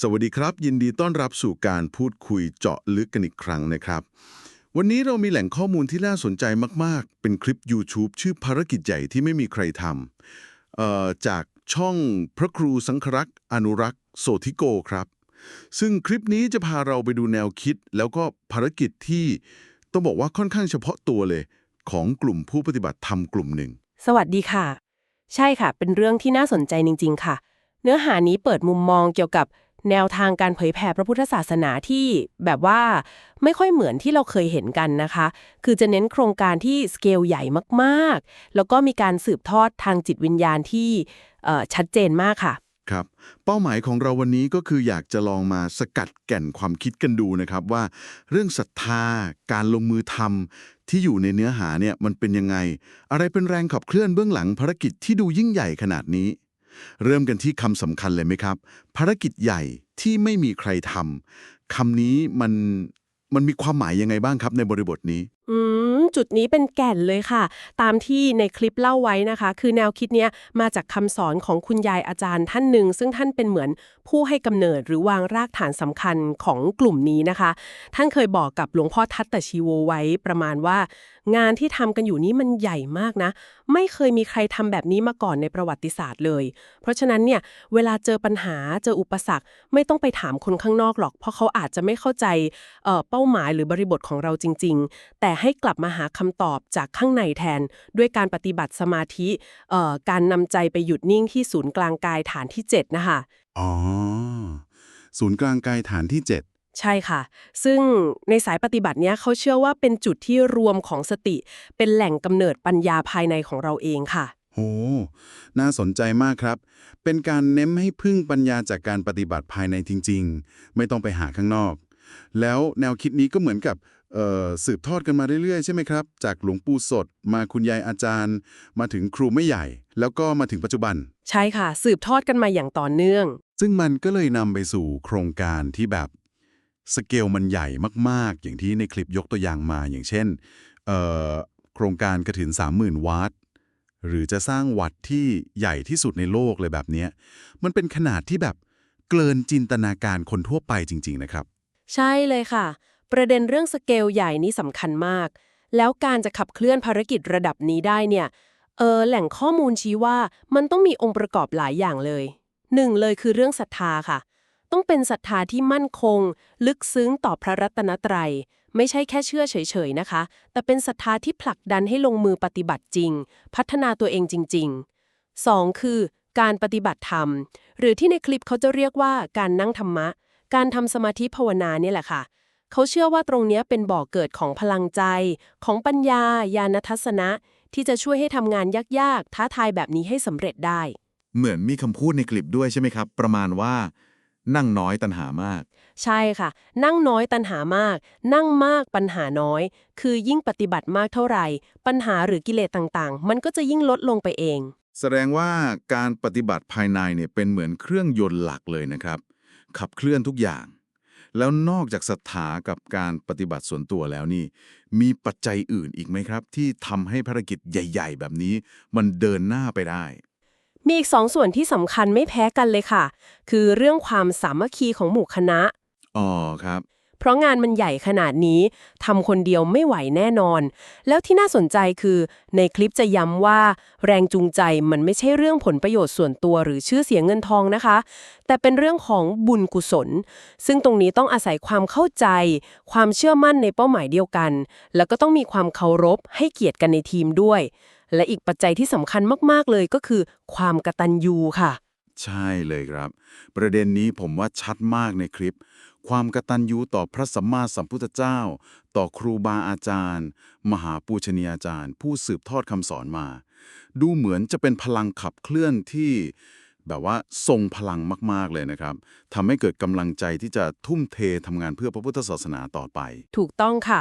สวัสดีครับ ยินดีต้อนรับสู่การพูดคุยเจาะลึกกันอีกครั้งนะครับ วันนี้เรามีแหล่งข้อมูลที่น่าสนใจมาก ๆ เป็นคลิป YouTube ชื่อภารกิจใหญ่ที่ไม่มีใครทำจากช่องพระครูสังครักษ์อนุรักษ์โสธิโกครับ ซึ่งคลิปนี้จะพาเราไปดูแนวคิด แล้วก็ภารกิจที่ต้องบอกว่าค่อนข้างเฉพาะตัวเลย ของกลุ่มผู้ปฏิบัติธรรมกลุ่มหนึ่ง สวัสดีค่ะ ใช่ค่ะ เป็นเรื่องที่น่าสนใจจริง ๆ ค่ะ เนื้อหานี้เปิดมุมมองเกี่ยวกับ แนวทางการเผยแผ่พระพุทธศาสนาที่แบบว่าไม่ค่อยเหมือนที่เราเคยเห็นกันนะคะ คือจะเน้นโครงการที่สเกลใหญ่มากๆ แล้วก็มีการสืบทอดทางจิตวิญญาณที่ชัดเจนมากค่ะครับเป้าหมายของเราวันนี้ก็คืออยากจะลองมาสกัดแก่นความคิดกันดูนะครับว่า เรื่องศรัทธา การลงมือทำที่อยู่ในเนื้อหาเนี่ยมันเป็นยังไง อะไรเป็นแรงขับเคลื่อนเบื้องหลังภารกิจที่ดูยิ่งใหญ่ขนาดนี้ เริ่มกันที่คำสำคัญเลยไหมครับ ภารกิจใหญ่ที่ไม่มีใครทำคำนี้มันมันมีความหมายยังไงบ้างครับในบริบทนี้ อืม จุดนี้เป็นแก่นเลยค่ะ ตามที่ในคลิปเล่าไว้นะคะ คือแนวคิดเนี้ยมาจากคำสอนของคุณยายอาจารย์ท่านหนึ่ง ซึ่งท่านเป็นเหมือนผู้ให้กำเนิดหรือวางรากฐานสำคัญของกลุ่มนี้นะคะ ท่านเคยบอกกับหลวงพ่อทัตตชีโวไว้ประมาณว่า งานที่ทำกันอยู่นี้มันใหญ่มากนะ ไม่เคยมีใครทำแบบนี้มาก่อนในประวัติศาสตร์เลย เพราะฉะนั้นเนี่ยเวลาเจอปัญหาเจออุปสรรคไม่ต้องไปถามคนข้างนอกหรอก เพราะเขาอาจจะไม่เข้าใจเอ่อเป้าหมายหรือบริบทของเราจริง ๆ แต่ให้กลับมาหาคำตอบจากข้างในแทน ด้วยการปฏิบัติสมาธิเอ่อการนำใจไปหยุดนิ่งที่ศูนย์กลางกายฐานที่ 7 นะคะอ๋อศูนย์กลางกายฐานที่ 7ใช่ค่ะ ซึ่งในสายปฏิบัติเนี้ยเขาเชื่อว่าเป็นจุดที่รวมของสติ เป็นแหล่งกำเนิดปัญญาภายในของเราเองค่ะโหน่าสนใจมากครับ เป็นการเน้นให้พึ่งปัญญาจากการปฏิบัติภายในจริง ๆ ไม่ต้องไปหาข้างนอก แล้วแนวคิดนี้ก็เหมือนกับเอ่อ สืบทอดกันมาเรื่อยๆ ใช่ไหมครับ จากหลวงปู่สด มาคุณยายอาจารย์ มาถึงครูไม่ใหญ่ แล้วก็มาถึงปัจจุบัน ใช่ค่ะ สืบทอดกันมาอย่างต่อเนื่อง ซึ่งมันก็เลยนำไปสู่โครงการที่แบบสเกลมันใหญ่มากๆ อย่างที่ในคลิปยกตัวอย่างมาอย่างเช่นเอ่อโครงการกระถิน 30,000 วัตต์หรือจะสร้างวัดที่ใหญ่ที่สุดในโลกเลยแบบเนี้ยมันเป็นขนาดที่แบบเกินจินตนาการคนทั่วไปจริง ๆ นะครับ ใช่เลยค่ะ ประเด็นเรื่องสเกลใหญ่นี่สำคัญมาก แล้วการจะขับเคลื่อนภารกิจระดับนี้ได้เนี่ยเออแหล่งข้อมูลชี้ว่ามันต้องมีองค์ประกอบหลายอย่างเลยหนึ่งเลยคือเรื่องศรัทธาค่ะ ต้องเป็นศรัทธาที่มั่นคง ลึกซึ้งต่อพระรัตนตรัย ไม่ใช่แค่เชื่อเฉยๆนะคะ แต่เป็นศรัทธาที่ผลักดันให้ลงมือปฏิบัติจริง พัฒนาตัวเองจริงๆสองคือ การปฏิบัติธรรม หรือที่ในคลิปเขาจะเรียกว่าการนั่งธรรมะ การทำสมาธิภาวนาเนี่ยแหละค่ะ เขาเชื่อว่าตรงเนี้ยเป็นบ่อกเกิดของพลังใจ ของปัญญา ญาณทัศนะ ที่จะช่วยให้ทำงานยากๆ ท้าทายแบบนี้ให้สำเร็จได้ เหมือนมีคำพูดในคลิปด้วยใช่ไหมครับ ประมาณว่า นั่งน้อยตันหามาก ใช่ค่ะ นั่งน้อยตันหามาก นั่งมากปัญหาน้อย คือยิ่งปฏิบัติมากเท่าไหร่ ปัญหาหรือกิเลสต่างๆ มันก็จะยิ่งลดลงไปเอง แสดงว่าการปฏิบัติภายในเนี่ยเป็นเหมือนเครื่องยนต์หลักเลยนะครับ ขับเคลื่อนทุกอย่าง แล้วนอกจากศรัทธากับการปฏิบัติส่วนตัวแล้วนี่ มีปัจจัยอื่นอีกไหมครับ ที่ทำให้ภารกิจใหญ่ ๆ แบบนี้ มันเดินหน้าไปได้ มีอีกสองส่วนที่สำคัญไม่แพ้กันเลยค่ะ คือเรื่องความสามัคคีของหมู่คณะ อ๋อครับ เพราะงานมันใหญ่ขนาดนี้ทำคนเดียวไม่ไหวแน่นอน แล้วที่น่าสนใจคือ ในคลิปจะย้ำว่า แรงจูงใจมันไม่ใช่เรื่องผลประโยชน์ส่วนตัวหรือชื่อเสียงเงินทองนะคะ แต่เป็นเรื่องของบุญกุศล ซึ่งตรงนี้ต้องอาศัยความเข้าใจ ความเชื่อมั่นในเป้าหมายเดียวกัน แล้วก็ต้องมีความเคารพให้เกียรติกันในทีมด้วย และอีกปัจจัยที่สำคัญมากๆเลยก็คือ ความกตัญญูค่ะ ใช่เลยครับ ประเด็นนี้ผมว่าชัดมากในคลิป ความกตัญญูต่อพระสัมมาสัมพุทธเจ้า ต่อครูบาอาจารย์ มหาปูชนียอาจารย์ ผู้สืบทอดคำสอนมา ดูเหมือนจะเป็นพลังขับเคลื่อนที่แบบว่าทรงพลังมาก ๆ เลยนะครับทำให้เกิดกำลังใจที่จะทุ่มเททำงานเพื่อพระพุทธศาสนาต่อไป ถูกต้องค่ะ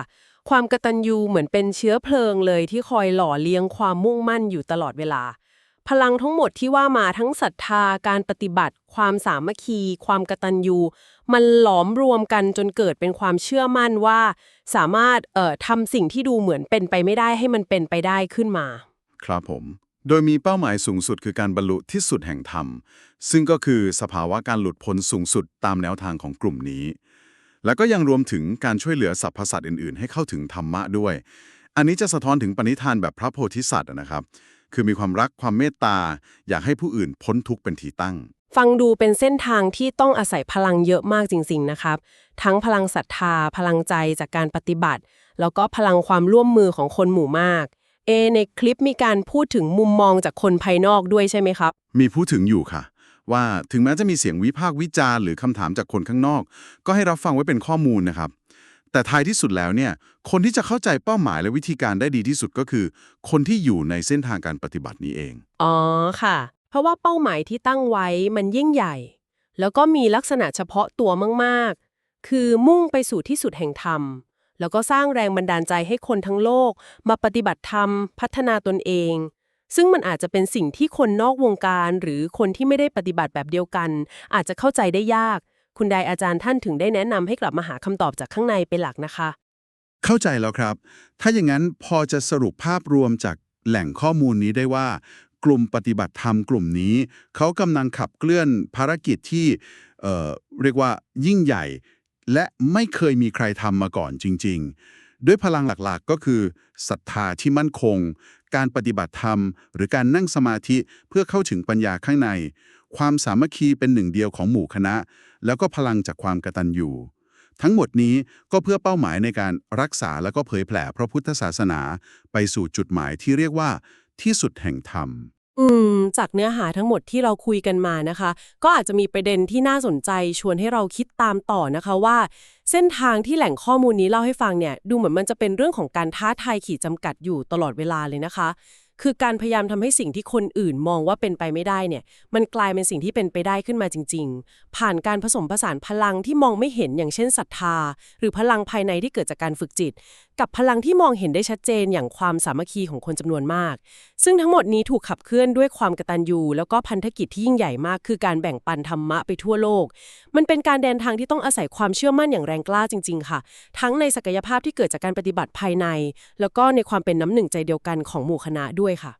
ความกตัญญูเหมือนเป็นเชื้อเพลิงเลยที่คอยหล่อเลี้ยงความมุ่งมั่นอยู่ตลอดเวลา พลังทั้งหมดที่ว่ามาทั้งศรัทธาการปฏิบัติ ความสามัคคี ความกตัญญู มันหลอมรวมกันจนเกิดเป็นความเชื่อมั่นว่า สามารถเอ่อทำสิ่งที่ดูเหมือนเป็นไปไม่ได้ให้มันเป็นไปได้ขึ้นมา ครับผม โดยมีเป้าหมายสูงสุดคือการบรรลุที่สุดแห่งธรรม ซึ่งก็คือสภาวะการหลุดพ้นสูงสุดตามแนวทางของกลุ่มนี้ แล้วก็ยังรวมถึงการช่วยเหลือสรรพสัตว์อื่นๆ ให้เข้าถึงธรรมะด้วย อันนี้จะสะท้อนถึงปณิธานแบบพระโพธิสัตว์นะครับ คือมีความรักความเมตตา อยากให้ผู้อื่นพ้นทุกข์เป็นที่ตั้ง ฟังดูเป็นเส้นทางที่ต้องอาศัยพลังเยอะมากจริง ๆ นะครับ ทั้งพลังศรัทธา พลังใจจากการปฏิบัติ แล้วก็พลังความร่วมมือของคนหมู่มาก เอ ในคลิปมีการพูดถึงมุมมองจากคนภายนอกด้วยใช่ไหมครับ มีพูดถึงอยู่ค่ะ ว่าถึงแม้จะมีเสียงวิพากษ์วิจารณ์หรือคำถามจากคนข้างนอก ก็ให้รับฟังไว้เป็นข้อมูลนะครับ แต่ท้ายที่สุดแล้วเนี่ยคนที่จะเข้าใจเป้าหมายและวิธีการได้ดีที่สุดก็คือ คนที่อยู่ในเส้นทางการปฏิบัตินี้เอง อ๋อค่ะ เพราะว่าเป้าหมายที่ตั้งไว้มันยิ่งใหญ่ แล้วก็มีลักษณะเฉพาะตัวมากๆ คือมุ่งไปสู่ที่สุดแห่งธรรม แล้วก็สร้างแรงบันดาลใจให้คนทั้งโลก มาปฏิบัติธรรม พัฒนาตนเอง ซึ่งมันอาจจะเป็นสิ่งที่คนนอกวงการ หรือคนที่ไม่ได้ปฏิบัติแบบเดียวกัน อาจจะเข้าใจได้ยาก คุณใดอาจารย์ท่านถึงได้แนะนำให้กลับมาหาคำตอบจากข้างในเป็นหลักนะคะ เข้าใจแล้วครับ ถ้าอย่างนั้นพอจะสรุปภาพรวมจากแหล่งข้อมูลนี้ได้ว่า กลุ่มปฏิบัติธรรมกลุ่มนี้ เขากำลังขับเคลื่อนภารกิจที่เเรียกว่ายิ่งใหญ่ และไม่เคยมีใครทำมาก่อนจริง ๆ ด้วยพลังหลักๆก็คือศรัทธาที่มั่นคง การปฏิบัติธรรม หรือการนั่งสมาธิเพื่อเข้าถึงปัญญาข้างใน ความสามัคคีเป็นหนึ่งเดียวของหมู่คณะ แล้วก็พลังจากความกตัญญูทั้งหมดนี้ก็เพื่อเป้าหมายในการรักษาและก็เผยแผ่พระพุทธศาสนาไปสู่จุดหมายที่เรียกว่า ที่สุดแห่งธรรม อืม จากเนื้อหาทั้งหมดที่เราคุยกันมานะคะ ก็อาจจะมีประเด็นที่น่าสนใจชวนให้เราคิดตามต่อนะคะว่า เส้นทางที่แหล่งข้อมูลนี้เล่าให้ฟังเนี่ย ดูเหมือนมันจะเป็นเรื่องของการท้าทายขีดจำกัดอยู่ตลอดเวลาเลยนะคะ คือการพยายามทำให้สิ่งที่คนอื่นมองว่าเป็นไปไม่ได้เนี่ย มันกลายเป็นสิ่งที่เป็นไปได้ขึ้นมาจริง ๆ ผ่านการผสมผสานพลังที่มองไม่เห็นอย่างเช่นศรัทธา หรือพลังภายในที่เกิดจากการฝึกจิต กับพลังที่มองเห็นได้ชัดเจนอย่างความสามัคคีของคนจำนวนมาก ซึ่งทั้งหมดนี้ถูกขับเคลื่อนด้วยความกตัญญูแล้วก็พันธกิจที่ยิ่งใหญ่มาก คือการแบ่งปันธรรมะไปทั่วโลก มันเป็นการเดินทางที่ต้องอาศัยความเชื่อมั่นอย่างแรงกล้าจริง ๆ ค่ะ ทั้งในศักยภาพที่เกิดจากการปฏิบัติภายใน แล้วก็ในความเป็นน้ำหนึ่งใจเดียวกันของหมู่คณะด้วยค่ะ